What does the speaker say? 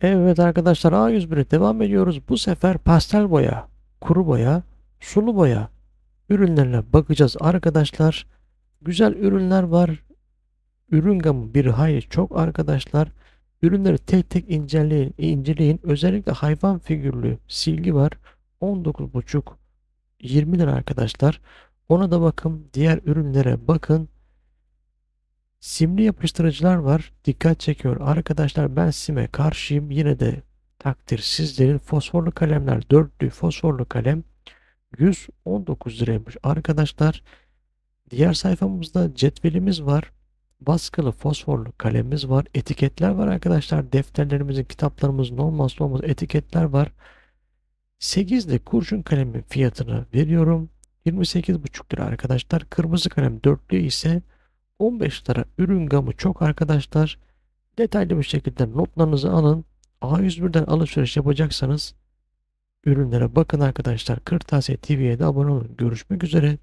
Evet arkadaşlar A101'e devam ediyoruz. Bu sefer pastel boya, kuru boya, sulu boya ürünlerine bakacağız arkadaşlar. Güzel ürünler var. Ürün gamı bir hayli çok arkadaşlar. Ürünleri tek tek inceleyin, inceleyin. Özellikle hayvan figürlü silgi var. 19,5 20 lira arkadaşlar. Ona da bakın. Diğer ürünlere bakın. Simli yapıştırıcılar var. Dikkat çekiyor. Arkadaşlar ben sime karşıyım. Yine de takdir sizlerin. Fosforlu kalemler. Dörtlü fosforlu kalem 119 liraymış arkadaşlar. Diğer sayfamızda cetvelimiz var. Baskılı fosforlu kalemimiz var. Etiketler var arkadaşlar. Defterlerimizin, kitaplarımızın olmazsa olmaz etiketler var. 8'li kurşun kalemin fiyatını veriyorum. 28,5 lira arkadaşlar. Kırmızı kalem dörtlü ise 15 lira. Ürün gamı çok arkadaşlar. Detaylı bir şekilde notlarınızı alın. A101'den alışveriş yapacaksanız ürünlere bakın arkadaşlar. Kırtasiye TV'ye de abone olun. Görüşmek üzere.